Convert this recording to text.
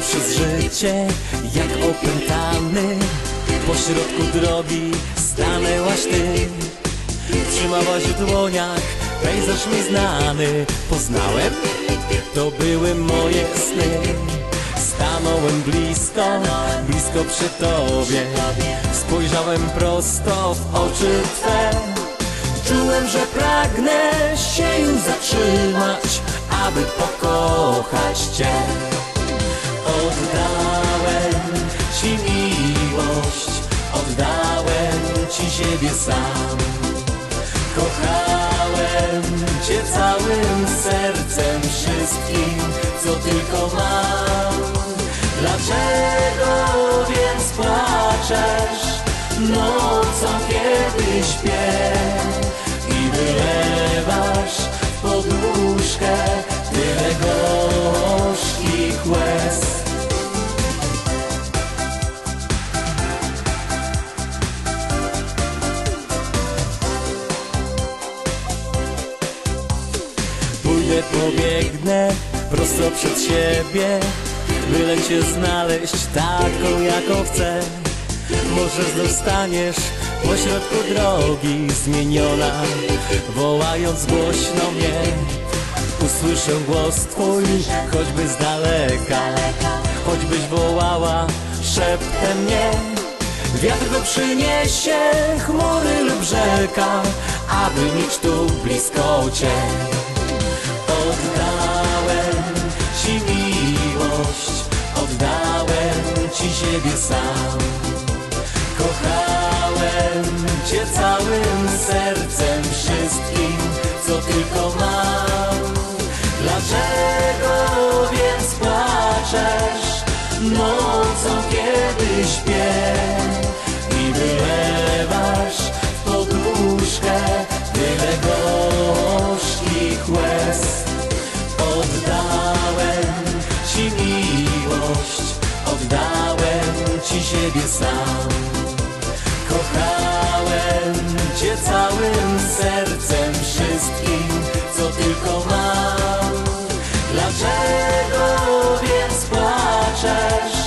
przez życie jak opętany. Po środku drogi stanęłaś ty. Trzymałaś w dłoniach pejzaż mi znany. Poznałem, to były moje sny. Stanąłem blisko, blisko przy tobie. Spojrzałem prosto w oczy Twe. Czułem, że pragnę się już zatrzymać Aby pokochać Cię Oddałem Ci miłość Oddałem Ci siebie sam. Kochałem Cię całym sercem Wszystkim, co tylko mam. Dlaczego więc płaczesz? Nocą, kiedy śpię Pobiegnę prosto przed siebie Byle cię znaleźć taką, jaką chcę. Może znów staniesz pośrodku drogi zmieniona Wołając głośno mnie. Usłyszę głos twój, choćby z daleka Choćbyś wołała szeptem mnie Wiatr go przyniesie, chmury lub rzeka Aby mieć tu blisko cię sam. Kochałem Cię całym sercem, wszystkim, co tylko mam. Dlaczego więc płaczesz nocą, kiedy śpię Cię całym sercem, wszystkim, co tylko mam. Dlaczego więc płaczesz